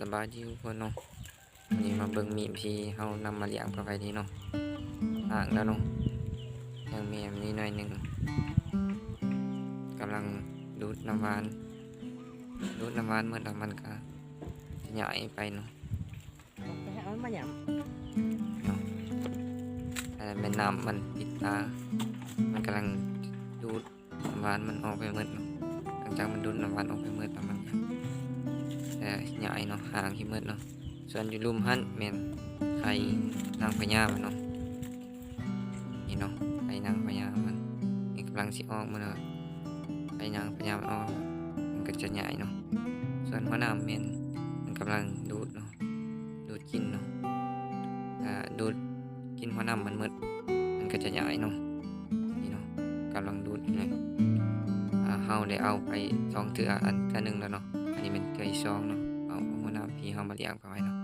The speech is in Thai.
สบายดีทุกคนเนาะวันนี้มาเบิ่งมีมที่เฮานำมาเลี้ยงเข้าไปนี่เนาะห่างแล้วเนาะยังมีอันนี้หน่อยหนึ่งกำลังดูดน้ำหวานดูดน้ำหวานเมื่อแล้วมันก็จะใหญ่ไปเนาะไปหามันมาหยแต่เป็นน้ำมันปิดตา มันกำลังดูดน้ำหวานมันออกไปหมดเนาะหลังจากมันดูดน้ำหวานออกไปหมดแล้วมันก็ แต่ใหญ่เนาะห่างที่หมดเนาะส่วนอยู่รุมหันแมนไข่นางพญามันเนาะนี่เนาะไข่นางพญามันนี่กำลังสิออกมาเนาะไข่นางพญามันออกมันก็จะใหญ่เนาะส่วนหัวหน้าแมนมันกำลังดูดเนาะดูดกินเนาะอ่าดูดกินหัวน้ำมันมืดมันก็จะใหญ่เนาะนี่เนาะกำลังดูดเลยอ่าเฮาได้เอาไปสองเถื่ออันเถื่อหนึ่งแล้วเนาะอันนี้ เป็นเถื่ออีกสองเนาะเอาหัวหน้าพี่เฮามาเลี้ยงไปไว้เนาะ